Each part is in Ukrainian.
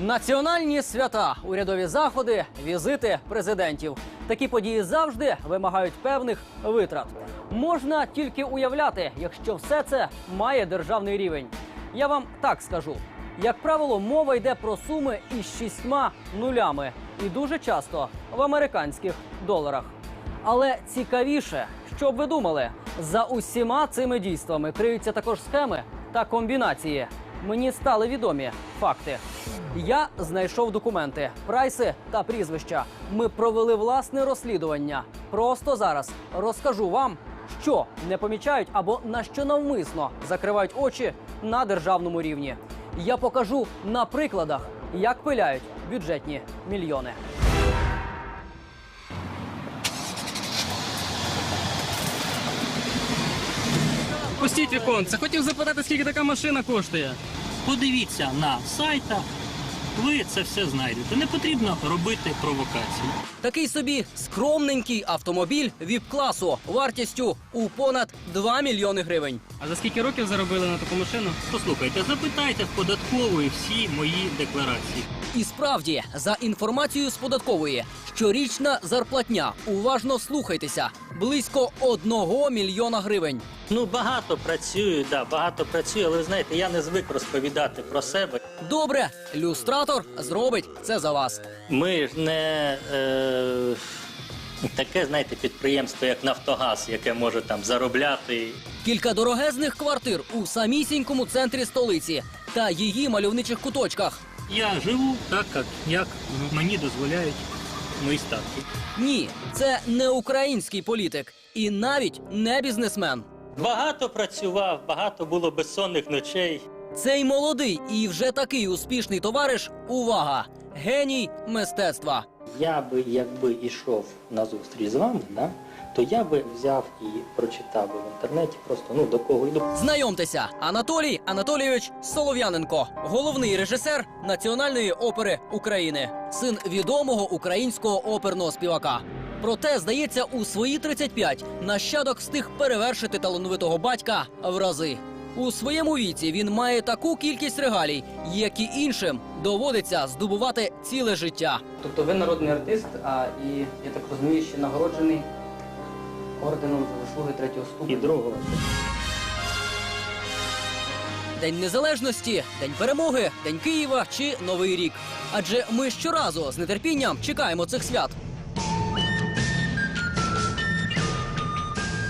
Національні свята, урядові заходи, візити президентів. Такі події завжди вимагають певних витрат. Можна тільки уявляти, якщо все це має державний рівень. Я вам так скажу: як правило, мова йде про суми із шістьма нулями, і дуже часто в американських доларах. Але цікавіше, що б ви думали, за усіма цими дійствами криються також схеми та комбінації. Мені стали відомі факти. Я знайшов документи, прайси та прізвища. Ми провели власне розслідування. Просто зараз розкажу вам, що не помічають або на що навмисно закривають очі на державному рівні. Я покажу на прикладах, як пиляють бюджетні мільйони. Пустіть віконце. Хотів запитати, скільки така машина коштує. Подивіться на сайтах, ви це все знайдете. Не потрібно робити провокації. Такий собі скромненький автомобіль віп-класу вартістю у понад 2 мільйони гривень. А за скільки років заробили на таку машину? Послухайте, запитайте в податкової всі мої декларації. І справді, за інформацією з податкової, щорічна зарплатня, уважно слухайтеся, близько 1 мільйона гривень. Ну багато працюю, да, багато працюю, але знаєте, я не звик розповідати про себе. Добре, люстратор зробить це за вас. Ми ж не е, таке, знаєте, підприємство, як Нафтогаз, яке може там заробляти. Кілька дорогезних квартир у самісінькому центрі столиці та її мальовничих куточках. Я живу так, як мені дозволяють мої статки. Ні, це не український політик і навіть не бізнесмен. Багато працював, багато було безсонних ночей. Цей молодий і вже такий успішний товариш. Увага! Геній мистецтва. Я би, якби йшов на зустріч з вами, да, то я би взяв і прочитав би в інтернеті просто ну до кого йду. Знайомтеся, Анатолій Анатолійович Солов'яненко, головний режисер Національної опери України, син відомого українського оперного співака. Проте, здається, у свої 35 нащадок встиг перевершити талановитого батька в рази. У своєму віці він має таку кількість регалій, які іншим доводиться здобувати ціле життя. Тобто ви народний артист, а і я так розумію, ще нагороджений орденом за заслуги третього І другого. День незалежності, день перемоги, день Києва чи Новий рік. Адже ми щоразу з нетерпінням чекаємо цих свят.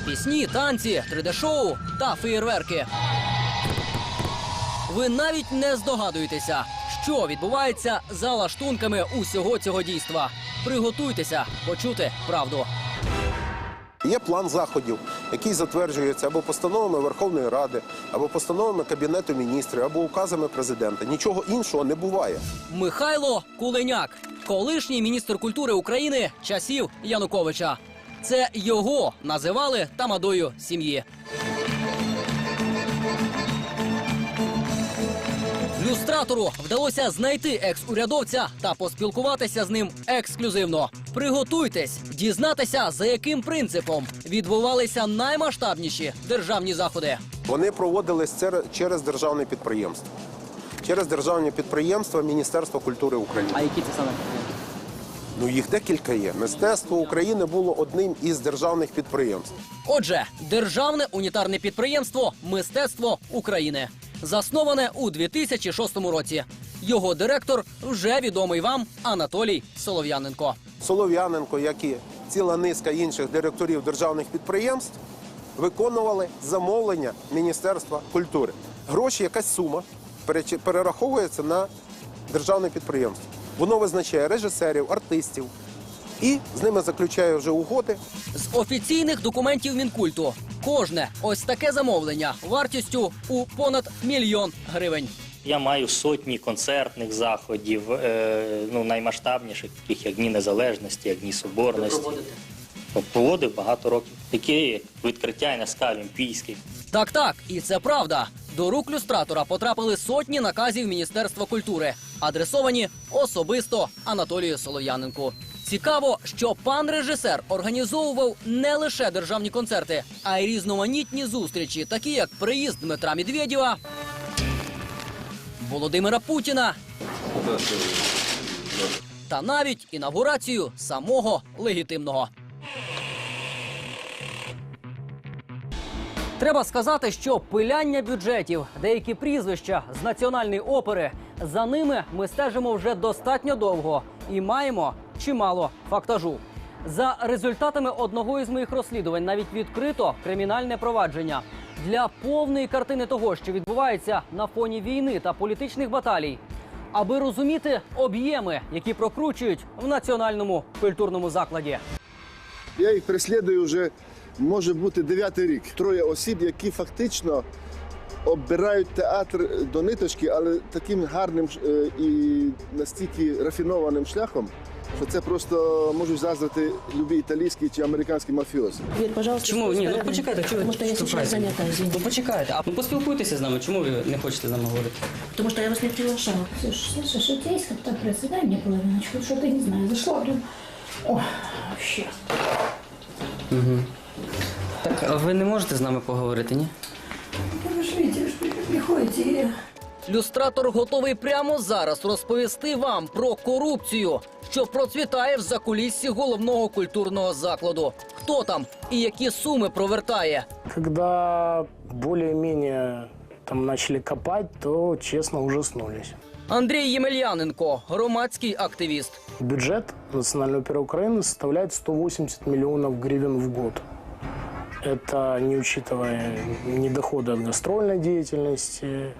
Пісні, танці, 3D-шоу та феєрверки. Ви навіть не здогадуєтеся, що відбувається за лаштунками усього цього дійства. Приготуйтеся почути правду. Є план заходів, який затверджується або постановами Верховної Ради, або постановами Кабінету міністрів, або указами президента. Нічого іншого не буває. Михайло Куленяк, колишній міністр культури України часів Януковича. Це його називали тамадою сім'ї. Люстратору вдалося знайти екс-урядовця та поспілкуватися з ним ексклюзивно. Приготуйтесь дізнатися, за яким принципом відбувалися наймасштабніші державні заходи. Вони проводились через державне підприємство. Через державне підприємство Міністерства культури України. А які це саме підприємства? Ну їх декілька є. Мистецтво України було одним із державних підприємств. Отже, державне унітарне підприємство Мистецтво України засноване у 2006 році. Його директор вже відомий вам Анатолій Солов'яненко. Солов'яненко, як і ціла низка інших директорів державних підприємств, виконували замовлення Міністерства культури. Гроші, якась сума перераховується на державне підприємство. Воно визначає режисерів, артистів і з ними заключає вже угоди. З офіційних документів мінкульту кожне ось таке замовлення вартістю у понад мільйон гривень. Я маю сотні концертних заходів, е, ну наймасштабніших, таких як Дні Незалежності, як Дні Соборності. Проводите? Проводив багато років. Такі відкриття НСК Олімпійський. Так, так, і це правда. До рук люстратора потрапили сотні наказів Міністерства культури, адресовані особисто Анатолію Солов'яненку. Цікаво, що пан режисер організовував не лише державні концерти, а й різноманітні зустрічі, такі як приїзд Дмитра Медведєва, Володимира Путіна Та навіть інавгурацію самого легітимного. Треба сказати, що пиляння бюджетів, деякі прізвища з національної опери, за ними ми стежимо вже достатньо довго і маємо чимало фактажу. За результатами одного із моїх розслідувань навіть відкрито кримінальне провадження для повної картини того, що відбувається на фоні війни та політичних баталій, аби розуміти об'єми, які прокручують в національному культурному закладі. Я їх переслідую вже може бути дев'ятий рік. Троє осіб, які фактично оббирають театр до ниточки, але таким гарним е, і настільки рафінованим шляхом, що це просто можуть заздрити любі італійські чи американські мафіози. Дверь, пожалуйста. Чому? Ні, ну спокойно. почекайте, чого ви Потому что я сейчас штовхаєте? занята, Ну извините. почекайте, а ну поспілкуйтеся з нами. Чому ви не хочете з нами говорити? Потому что я вас не приглашала. Слушай, слышишь, у тебя есть как-то пресса? Дай мне половиночку, что-то не знаю. Зашла, блин. Ой, вообще. Так, а ви не можете з нами поговорити, ні? Ну, вы же видите, вы же при- приходите и... Люстратор готовий прямо зараз розповісти вам про корупцію, що процвітає в закуліссі головного культурного закладу. Хто там і які суми провертає. Когда более-менее там начали копать, то честно ужаснулись. Андрій Ємельяненко, громадський активіст. Бюджет Национальной оперы Украины составляет 180 миллионов гривен в год. Это не учитывая ни доходы от гастрольной деятельности,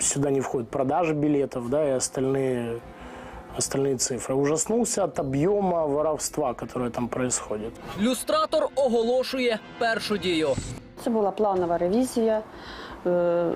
сюда не входят продажи билетов, да, и остальные, остальные цифры. Ужаснулся от объема воровства, которое там происходит. Люстратор оголошує першу дію. Це була планова ревізія е,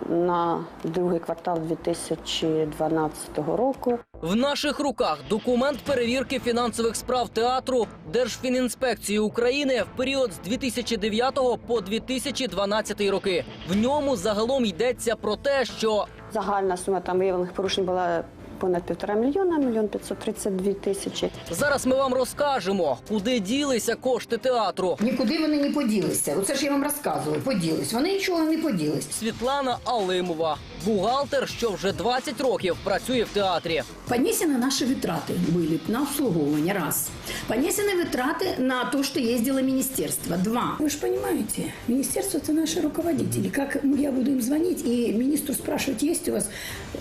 на другий квартал 2012 року. В наших руках документ перевірки фінансових справ театру Держфінінспекції України в період з 2009 по 2012 роки. В ньому загалом йдеться про те, що Загальна сума там виявлених порушень була понад півтора мільйона, мільйон 532 тисячі. зараз ми вам розкажемо, куди ділися кошти театру. Нікуди вони не поділися. Оце ж я вам розказую. Поділись. Вони нічого не поділись. Світлана Алимова, бухгалтер, що вже 20 років працює в театрі. Понесены наши витраты были на обслуговывание, раз. Понесены витраты на то, что ездило министерство, два. Вы же понимаете, министерство – это наши руководители. Как я буду им звонить и министру спрашивать, есть у вас?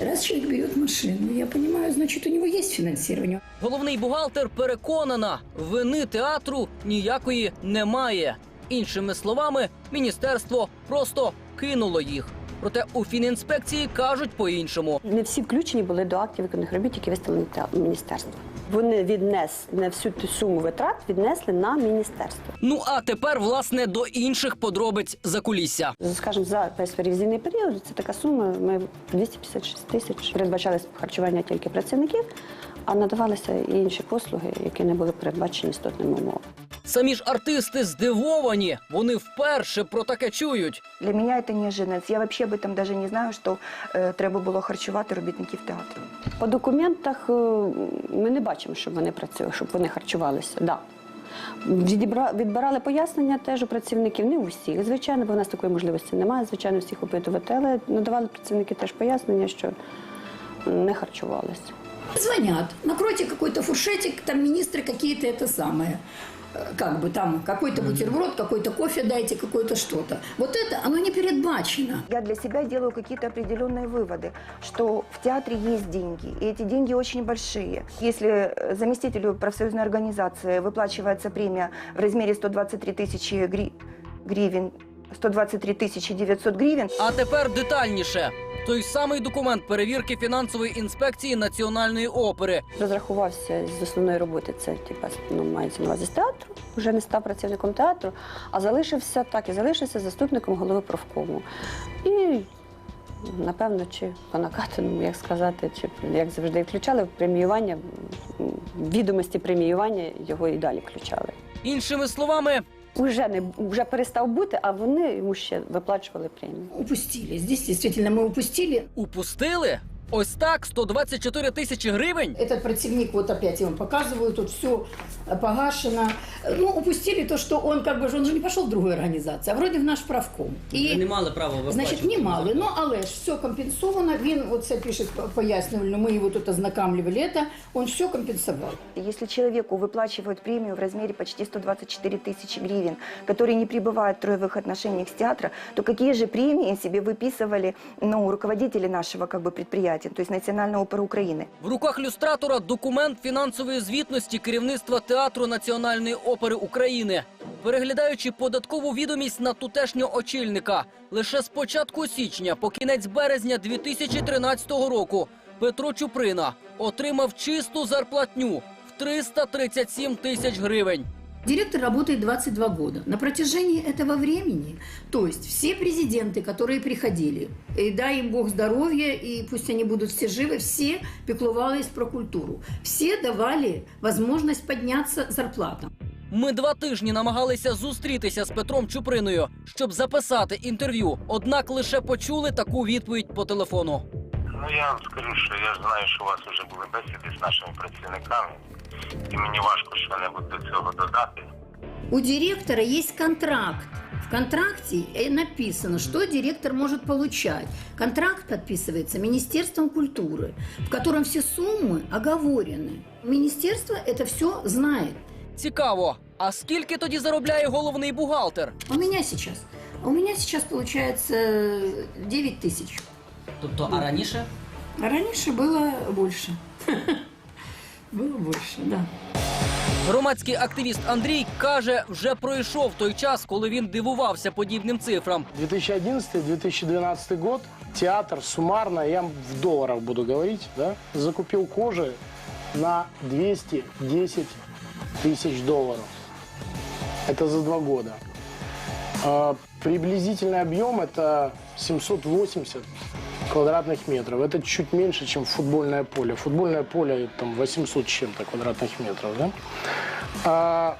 Раз человек берет машину, я понимаю, значит, у него есть финансирование. Головний бухгалтер переконана, вини театру ніякої немає. Іншими словами, міністерство просто кинуло їх. Проте у фінінспекції кажуть по-іншому. Не всі включені були до актів виконаних робіт, які виставлені те- міністерством. Вони віднесли не всю ту суму витрат віднесли на міністерство. Ну а тепер, власне, до інших подробиць за кулісся. Скажімо, за весь ревізійний період це така сума. Ми 256 тисяч передбачали харчування тільки працівників, а надавалися і інші послуги, які не були передбачені істотними умовами. Самі ж артисти здивовані. Вони вперше про таке чують. Для мене це неожиданность. Я вообще об этом даже не знаю, що е, треба було харчувати робітників театру. По документах е, ми не бачимо, щоб вони працювали, щоб вони харчувалися. Да. Відібра- Відбирали пояснення теж у працівників, не у всіх. Звичайно, бо в нас такої можливості немає. Звичайно, всіх опитувати, але надавали працівники теж пояснення, що не харчувалися. Звонят, накройте какой-то фуршетик, там министры какие-то это самое. Э, Как бы там какой-то бутерброд, какой-то кофе дайте, какое-то что-то. Вот это, оно не передбачено. Я для себя делаю какие-то определенные выводы, что в театре есть деньги, и эти деньги очень большие. Если э, заместителю профсоюзной организации выплачивается премия в размере 123 тысячи гри- гривен, 123 тысячи 900 гривен, А тепер детальніше. Той самий документ перевірки фінансової інспекції національної опери. Розрахувався з основної роботи, це типа, ну, мається на увазі з театру, вже не став працівником театру, а залишився так і залишився заступником голови профкому. І напевно, чи по накатаному, як сказати, чи як завжди включали в преміювання, відомості преміювання його і далі включали. Іншими словами, Уже не вже перестав бути, а вони йому ще виплачували премію. Упустили. Здесь действительно ми упустили. упустили. Ось так 124 тисячі гривень. Этот противник, вот опять я вам показываю, тут все погашено. Ну, упустили то, что он как бы, он же не пошел в другую организацию, а вроде в наш правком. Ви не мали права виплачувати. Значить, немало. Ну, але ж все компенсовано. Він оце пише пояснювально. Ми його тут ознакомлювали. Это он все компенсовал. Если человеку выплачивают премию в размере почти 124 тысячи гривен, который не пребывает в троевых отношениях с театра, то какие же премии себе выписывали ну, руководители нашего как бы, предприятия, то есть Национального опера Украины? В руках люстратора документ фінансової звітності керівництва театру Національної опери України. Переглядаючи податкову відомість на тутешнього очільника, лише з початку січня по кінець березня 2013 року Петро Чуприна отримав чисту зарплатню в 337 тисяч гривень. Директор работает 22 года. На протяжении этого времени, то есть все президенты, которые приходили, и дай им Бог здоровья, и пусть они будут все живы, все пекловались про культуру. Все давали возможность подняться зарплатам. Ми два тижні намагалися зустрітися з Петром Чуприною, щоб записати інтерв'ю. Однак лише почули таку відповідь по телефону. Ну я вам скажу, що я ж знаю, що у вас вже були бесіди з нашими працівниками, і мені важко що-небудь до цього додати. У директора есть контракт. В контракте э, написано, что директор может получать. Контракт подписывается Министерством культуры, в котором все суммы оговорены. Министерство это все знает. Цікаво, а скільки тоді заробляє головний бухгалтер? У меня сейчас, у меня сейчас получается э, 9 тысяч. Тобто, а раніше? А раньше было больше. Было больше, да. Громадський активіст Андрій каже, вже пройшов той час, коли він дивувався подібним цифрам. 2011-2012 год театр суммарно, я в долларах буду говорить, да, закупил кожи на 210 тысяч долларов. Это за два года. А, приблизительный объем это 780 квадратных метров. Это чуть меньше, чем футбольное поле. Футбольное поле там 800 с чем-то квадратных метров. Да? А,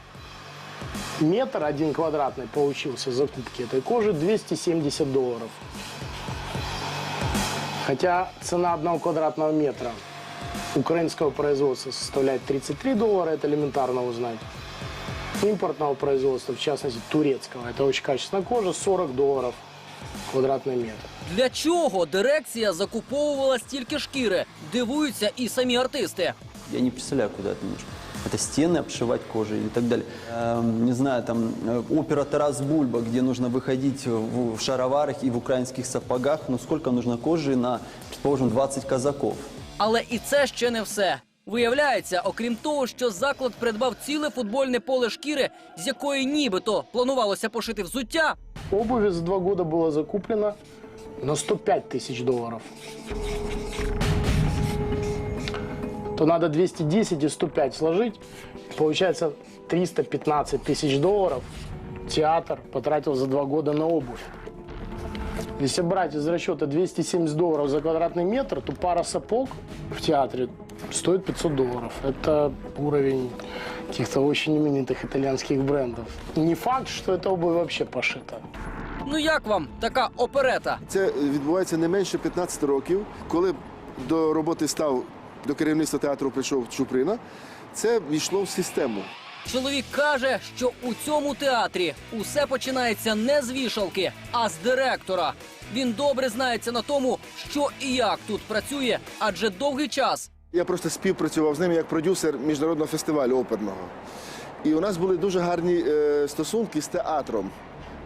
метр один квадратный получился закупки этой кожи 270 долларов. Хотя цена одного квадратного метра украинского производства составляет 33 доллара, это элементарно узнать. Импортного производства, в частности турецкого, это очень качественная кожа, 40 долларов квадратный метр. Для чого дирекція закуповувала стільки шкіри? Дивуються і самі артисти. Я не представляю, куда это нужно. Это стены обшивать кожей и так далее. Эм, не знаю, там э, опера Тарас Бульба, где нужно выходить в, в шароварах и в украинских сапогах. Но сколько нужно кожи на, предположим, 20 казаков? Але і це ще не все. Виявляється, окрім того, що заклад придбав ціле футбольне поле шкіри, з якої нібито планувалося пошити взуття. Обуви за два года было закуплено на 105 тысяч долларов. То надо 210 и 105 сложить. Получается 315 тысяч долларов театр потратил за два года на обувь. Если брать из расчета 270 долларов за квадратный метр, то пара сапог в театре стоит 500 долларов. Это уровень каких-то очень именитых итальянских брендов. Не факт, что эта обувь вообще пошита. Ну як вам така оперета? Це відбувається не менше 15 років. Коли до роботи став до керівництва театру прийшов Чуприна, це війшло в систему. Чоловік каже, що у цьому театрі усе починається не з вішалки, а з директора. Він добре знається на тому, що і як тут працює, адже довгий час я просто співпрацював з ним як продюсер міжнародного фестивалю оперного. І у нас були дуже гарні е, стосунки з театром.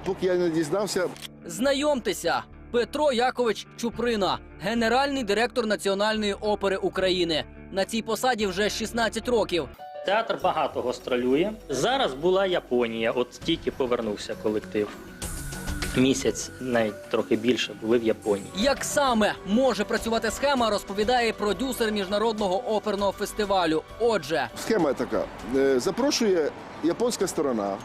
Поки я не дізнався, Знайомтеся, Петро Якович Чуприна, генеральний директор Національної опери України. На цій посаді вже 16 років. Театр багато гастролює. Зараз була Японія, от тільки повернувся колектив. Місяць, навіть трохи більше, були в Японії. Як саме може працювати схема, розповідає продюсер міжнародного оперного фестивалю. Отже, схема така: Е, запрошує японська сторона,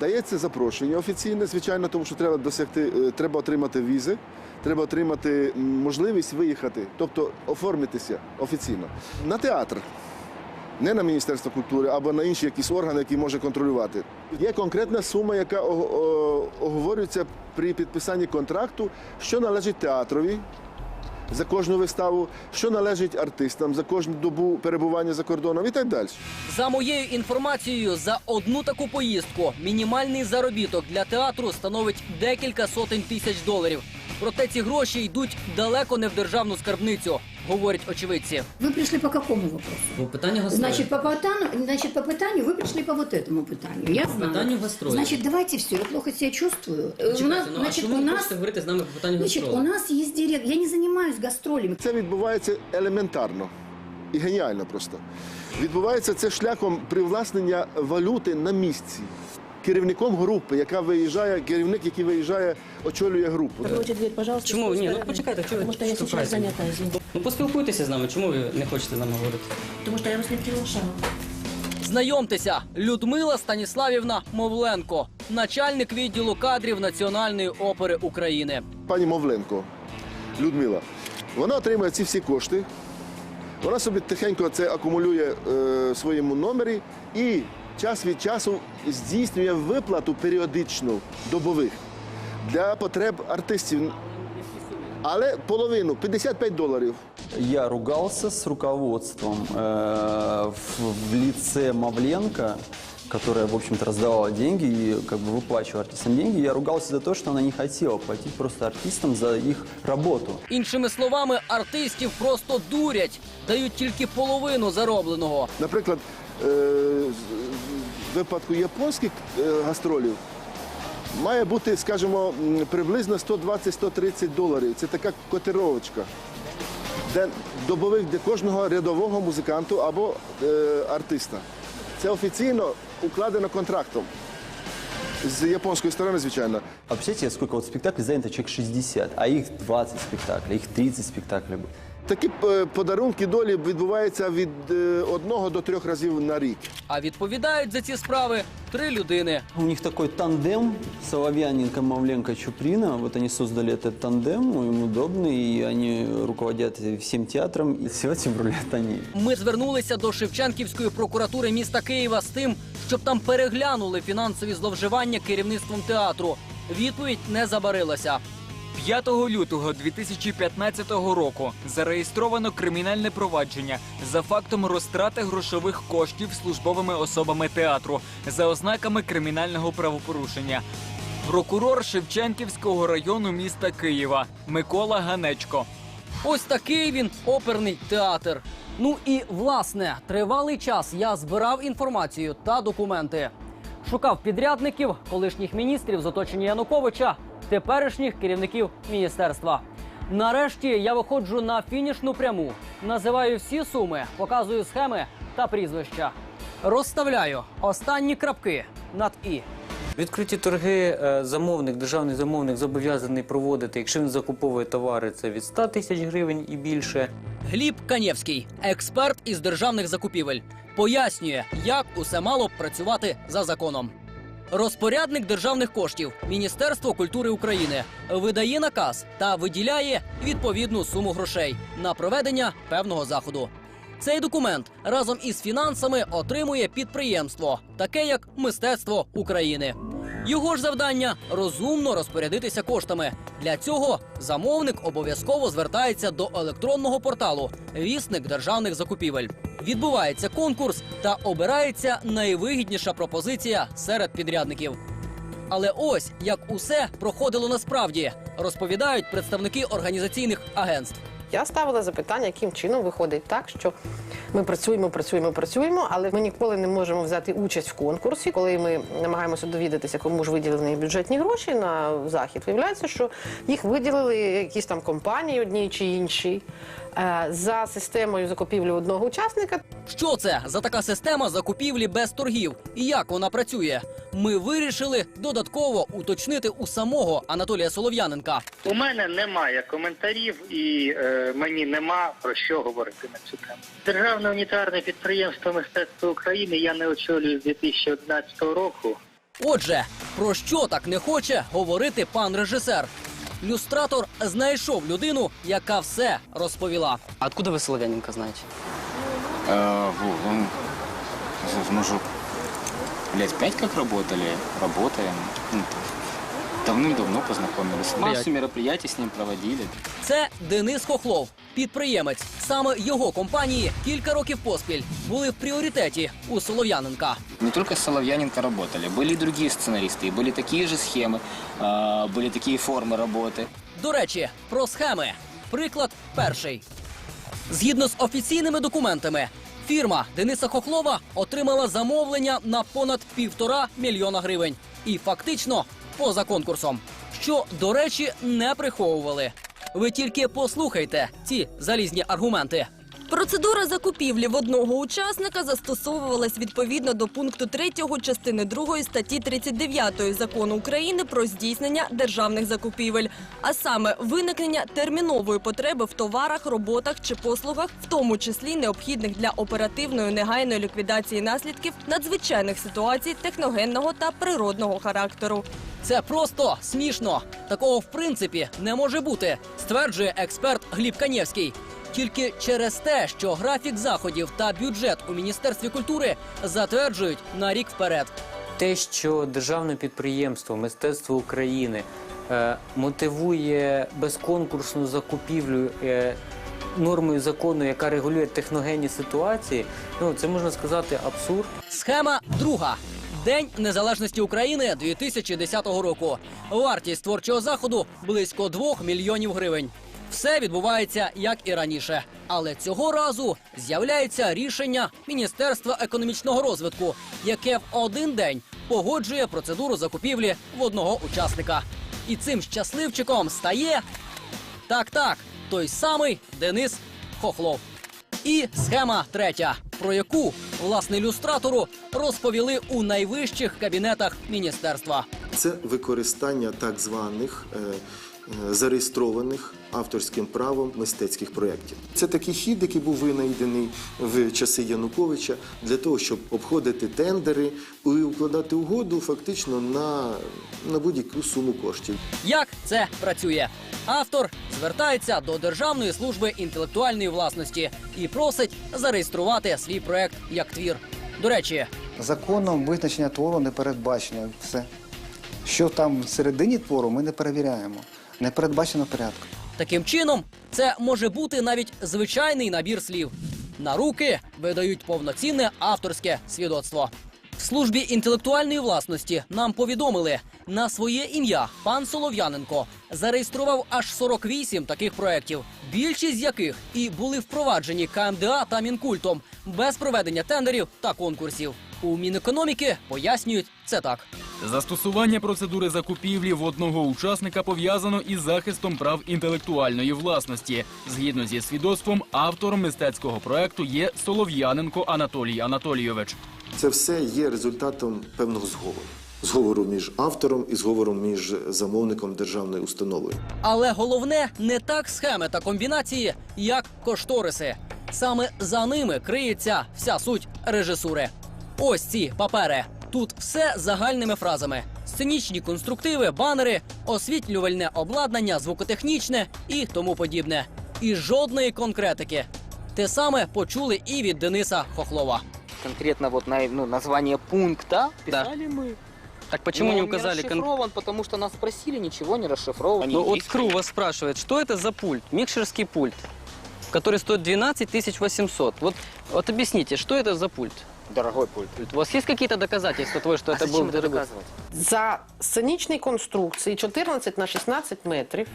дається запрошення офіційне, звичайно, тому що треба досягти, е, треба отримати візи, треба отримати можливість виїхати, тобто оформитися офіційно на театр. Не на Міністерство культури або на інші якісь органи, які може контролювати. Є конкретна сума, яка оговорюється при підписанні контракту, що належить театрові за кожну виставу, що належить артистам за кожну добу перебування за кордоном і так далі. За моєю інформацією, за одну таку поїздку мінімальний заробіток для театру становить декілька сотень тисяч доларів. Проте ці гроші йдуть далеко не в державну скарбницю, говорять очевидці. Вы пришли по какому вопросу? Бо питання гастролі. Значит, по питанию, значит, по питанию вы пришли по вот этому питанию. Я знаю. питанию гастролей. Значит, давайте все, я плохо себя чувствую. Э, у нас, ну, значит, у нас, говорити з нами по питанню значит, у нас есть директор. Я не занимаюсь гастролями. Це відбувається елементарно і геніально просто. Відбувається це шляхом привласнення валюти на місці. Керівником групи, яка виїжджає, керівник, який виїжджає, очолює групу. Дверь, пожалуйста. Чому? Ні, ну почекайте, чого Потому что я сейчас штовхаєте? занята, извините. Ну поспілкуйтеся з нами. Чому ви не хочете з нами говорити? Потому что я вас не приглашала. Знайомтеся, Людмила Станіславівна Мовленко, начальник відділу кадрів Національної опери України. Пані Мовленко, Людмила, вона отримує ці всі кошти. Вона собі тихенько це акумулює е, в своєму номері і час від часу здійснює виплату періодичну добових для потреб артистів. Але половину 55 доларів. Я ругался с руководством э, в, в лице Мавленко, которая, в общем-то, раздавала деньги и как бы выплачивала артистам деньги. Я ругался за то, что она не хотела платить просто артистам за их работу. Іншими словами, артистів просто дурять, дають тільки половину заробленого. Наприклад, е, з- в випадку японських е, гастролів має бути, скажімо, приблизно 120-130 доларів. Це така котировочка, де добових для кожного рядового музиканту або е, артиста. Це офіційно укладено контрактом. З японської сторони, звичайно. А представляете, сколько вот спектаклей занято человек 60, а их 20 спектаклей, их 30 спектаклей. было. Такі е, подарунки долі відбуваються від е, одного до трьох разів на рік. А відповідають за ці справи три людини. У них такой тандем Соловьяненко, Мавленко, Чуприна. Вот они создали этот тандем, им удобный, и они руководят всем театром. И с этим рулят они. Ми звернулися до Шевченківської прокуратури міста Києва з тим, щоб там переглянули фінансові зловживання керівництвом театру. Відповідь не забарилася. 5 лютого 2015 року зареєстровано кримінальне провадження за фактом розтрати грошових коштів службовими особами театру за ознаками кримінального правопорушення. Прокурор Шевченківського району міста Києва Микола Ганечко. Ось такий він оперний театр. Ну і власне, тривалий час я збирав інформацію та документи. Шукав підрядників, колишніх міністрів з оточення Януковича, теперішніх керівників міністерства. Нарешті я виходжу на фінішну пряму, називаю всі суми, показую схеми та прізвища. Розставляю останні крапки над і. Відкриті торги е, замовник, державний замовник зобов'язаний проводити, якщо він закуповує товари, це від 100 тисяч гривень і більше. Гліб Канєвський, експерт із державних закупівель, пояснює, як усе мало б працювати за законом. Розпорядник державних коштів Міністерство культури України видає наказ та виділяє відповідну суму грошей на проведення певного заходу. Цей документ разом із фінансами отримує підприємство, таке як Мистецтво України. Його ж завдання розумно розпорядитися коштами. Для цього замовник обов'язково звертається до електронного порталу Вісник державних закупівель. Відбувається конкурс та обирається найвигідніша пропозиція серед підрядників. Але ось як усе проходило насправді, розповідають представники організаційних агентств. Я ставила запитання, яким чином виходить так, що ми працюємо, працюємо, працюємо, але ми ніколи не можемо взяти участь в конкурсі. Коли ми намагаємося довідатися, кому ж виділені бюджетні гроші на захід, виявляється, що їх виділили якісь там компанії, одні чи інші, е, за системою закупівлі одного учасника. Що це за така система закупівлі без торгів і як вона працює? Ми вирішили додатково уточнити у самого Анатолія Солов'яненка. У мене немає коментарів і е, мені нема про що говорити на цю тему. Державне унітарне підприємство мистецтва України я не очолюю з 2011 року. Отже, про що так не хоче говорити пан режисер? Люстратор знайшов людину, яка все розповіла. А откуда вы Соловяненко знаете? Э, во, он- мы же лет пять как работали, работаем. Ну, Давным-давно познакомились. Массу мероприятий с ним проводили. Це Денис Хохлов, підприємець. Саме його компанії кілька років поспіль були в пріоритеті у Солов'яненка. Не только с Соловьяненко работали, были и другие сценаристы, и были такие же схемы, а, были такие формы работы. До речі, про схеми. Приклад перший. Згідно з офіційними документами, фірма Дениса Хохлова отримала замовлення на понад півтора мільйона гривень. І фактично поза конкурсом. Що, до речі, не приховували. Ви тільки послухайте ці залізні аргументи. Процедура закупівлі в одного учасника застосовувалась відповідно до пункту 3 частини 2 статті 39 закону України про здійснення державних закупівель, а саме виникнення термінової потреби в товарах, роботах чи послугах, в тому числі необхідних для оперативної негайної ліквідації наслідків надзвичайних ситуацій техногенного та природного характеру. Це просто смішно. Такого в принципі не може бути, стверджує експерт Гліб Канєвський. Тільки через те, що графік заходів та бюджет у міністерстві культури затверджують на рік вперед. Те, що державне підприємство Мистецтво України е, мотивує безконкурсну закупівлю е, нормою закону, яка регулює техногенні ситуації, ну це можна сказати абсурд. Схема друга. День незалежності України 2010 року. Вартість творчого заходу близько 2 мільйонів гривень. Все відбувається як і раніше, але цього разу з'являється рішення Міністерства економічного розвитку, яке в один день погоджує процедуру закупівлі в одного учасника. І цим щасливчиком стає так, так, той самий Денис Хохлов. І схема третя, про яку власне ілюстратору розповіли у найвищих кабінетах міністерства. Це використання так званих е, е, зареєстрованих авторським правом мистецьких проєктів. Це такий хід, який був винайдений в часи Януковича для того, щоб обходити тендери і укладати угоду фактично на, на будь-яку суму коштів. Як це працює? Автор звертається до Державної служби інтелектуальної власності і просить зареєструвати свій проект як твір. До речі, Законом визначення твору не передбачено. Все. Що там всередині твору, ми не перевіряємо. Не передбачено порядку. таким чином це може бути навіть звичайний набір слів. На руки видають повноцінне авторське свідоцтво. В службі інтелектуальної власності нам повідомили, на своє ім'я пан Солов'яненко зареєстрував аж 48 таких проєктів, більшість з яких і були впроваджені КМДА та Мінкультом без проведення тендерів та конкурсів. У Мінекономіки пояснюють це так. Застосування процедури закупівлі в одного учасника пов'язано із захистом прав інтелектуальної власності. Згідно зі свідоцтвом, автором мистецького проекту є Солов'яненко Анатолій Анатолійович. Це все є результатом певного зговору. Зговору між автором і зговором між замовником державною установою. Але головне не так схеми та комбінації, як кошториси. Саме за ними криється вся суть режисури. Ось ці папери. Тут все загальними фразами: сценічні конструктиви, банери, освітлювальне обладнання, звукотехнічне і тому подібне. І жодної конкретики. Те саме почули і від Дениса Хохлова. Конкретно вот на, ну, название пункта писали мы. Так почему Но не он указали? кон- расшифрован, потому что нас спросили, ничего не расшифровано. Ну вот Кру вас спрашивает, что это за пульт? Микшерский пульт, который стоит 12 800. Вот, вот объясните, что это за пульт? Дорогой пульт. У вас есть какие-то доказательства того, что А это зачем был это дорогой? доказывать? За сценічні конструкції 14 на 16 метрів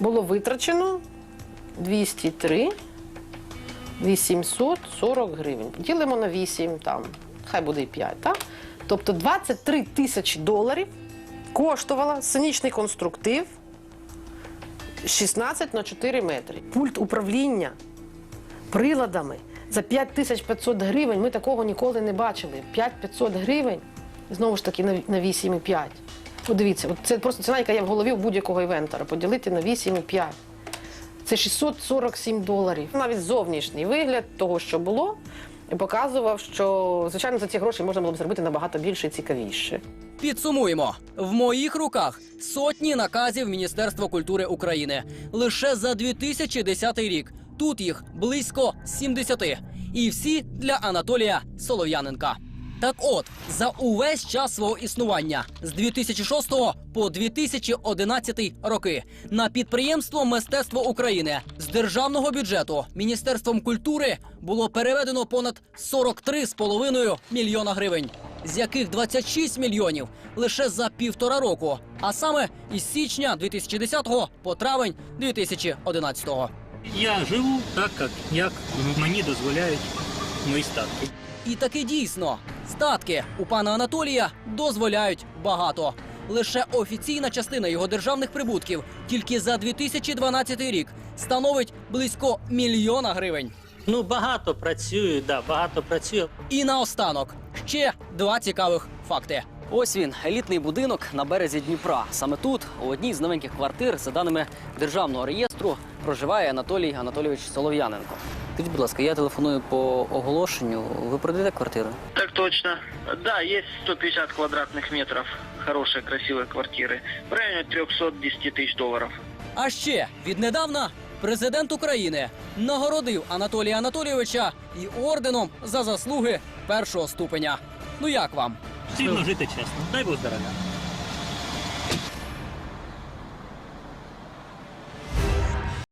було витрачено 203 840 гривень. Поділимо на 8, там, хай буде і 5, так? Тобто 23 тисячі доларів коштувала сценічний конструктив 16 на 4 метри. Пульт управління приладами за 5500 гривень. Ми такого ніколи не бачили. 5500 гривень, знову ж таки, на, на 8,5. Подивіться, це просто ціна, яка є в голові у будь-якого івентора. Поділити на 8,5. Це 647 доларів. Навіть зовнішній вигляд того, що було, показував, що, звичайно, за ці гроші можна було б зробити набагато більше і цікавіше. Підсумуємо: в моїх руках сотні наказів Міністерства культури України лише за 2010 рік. Тут їх близько 70. І всі для Анатолія Солов'яненка. Так от, за увесь час свого існування з 2006 по 2011 роки на підприємство Мистецтво України з державного бюджету Міністерством культури було переведено понад 43,5 мільйона гривень, з яких 26 мільйонів лише за півтора року, а саме із січня 2010 по травень 2011. Я живу так, як, мені дозволяють мої статки. І таки дійсно, статки у пана Анатолія дозволяють багато. Лише офіційна частина його державних прибутків тільки за 2012 рік становить близько мільйона гривень. Ну, багато працюю, да, багато працюю. І наостанок ще два цікавих факти. Ось він, елітний будинок на березі Дніпра. Саме тут, у одній з новеньких квартир, за даними державного реєстру, проживає Анатолій Анатолійович Солов'яненко. Скажіть, будь ласка, я телефоную по оголошенню. Ви продаєте квартиру? Так точно. Да, есть 150 квадратных метров хорошей, красивой квартиры. В районе 310 тысяч долларов. А ще віднедавна президент України нагородив Анатолія Анатолійовича і орденом за заслуги першого ступеня. Ну як вам? Потрібно жити чесно. Дай Бог здоров'я.